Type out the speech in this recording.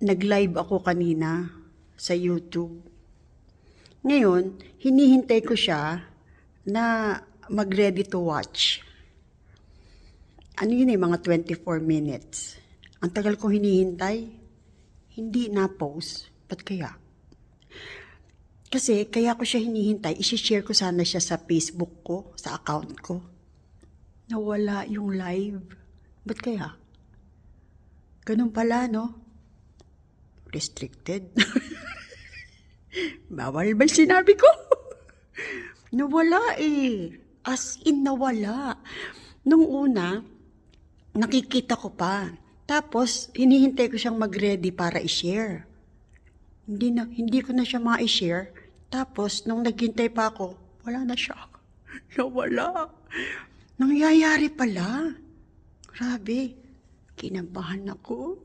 nag-live ako kanina sa YouTube. Ngayon, hinihintay ko siya na mag-ready to watch. Ano yun eh, mga 24 minutes. Ang tagal ko hinihintay, hindi na-post. Ba't kaya? Kasi kaya ko siya hinihintay, isi-share ko sana siya sa Facebook ko, sa account ko. Nawala yung live. Ba't kaya? Ganun pala, no? Restricted. Bawal ba sinabi ko? nawala eh. As in, nawala. Nung una, nakikita ko pa. Tapos, hinihintay ko siyang mag-ready para i-share. Hindi, na, hindi ko na siya ma-share. Tapos, nung naghintay pa ako, wala na siya. Nawala. Nangyayari pala. Grabe. Kinabahan ako.